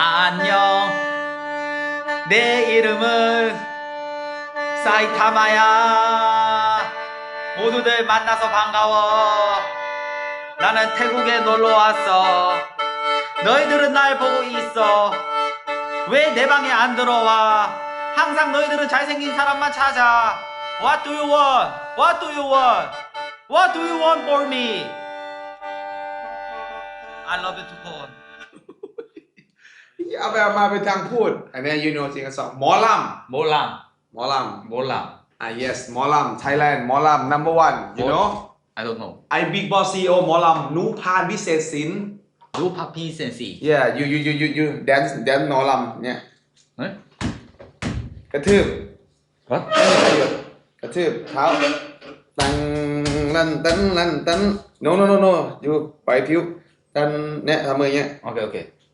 안녕. 내 이름은 사이타마야. 모두들 만나서 반가워. 나는 태국에 놀러 왔어. 너희들은 날 보고 있어. 왜 내 방에 안 들어와? 항상 너희들은 잘생긴 사람만 찾아. What do you want? What do you want? What do you want for me? I love you, too. เอาไปเอามาเป็นทางพูด อันนี้ you know จริงกันสองหมอลำ Molam, หมอล Molam. ำอ่า yes หมอลำ Thailand หมอลำ number one you know I don't know. I big boss CEO หมอลำนูพานวิเศษสิน Blue Puppy Sensi. yeah you you you you you dance dance หมอลำเนี่ย Huh? กระทืบ What? กระทืบเท้าตันลันตันลันตัน no no no no อยู่ไปล่อยผิวตันเนี่ยทำมืออย่างเงี้ย Okay, okay.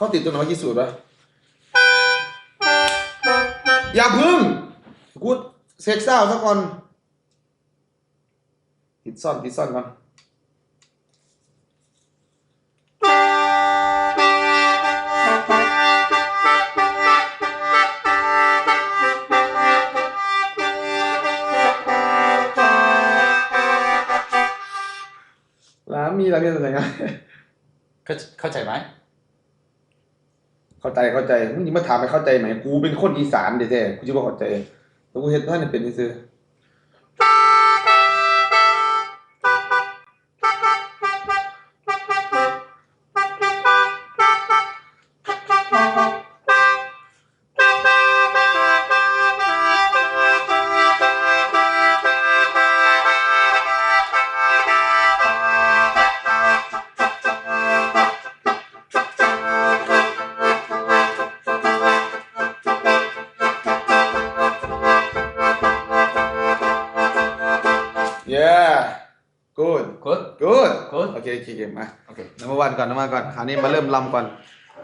เขาติดตัวน้อยกี่สูตรวะอย่าพึ่งกูเซ็กซ์ซ่าวซะก่อนติดซ่อนติดซ่อนก่อนร้านมีร้านมีอะไรกันเข้าใจไหม เข้าใจเข้าใจมึงนี่มาถามไปเข้าใจไหมกูเป็นคนอีสานเด้แท้กูจะบอกเข้าใจแล้วกูเห็นท่านเป็นซื่อ yeah good good good good โอเคโอเคมา okay number one ก่อน number one ก่อน คราวนี้มาเริ่มลำก่อน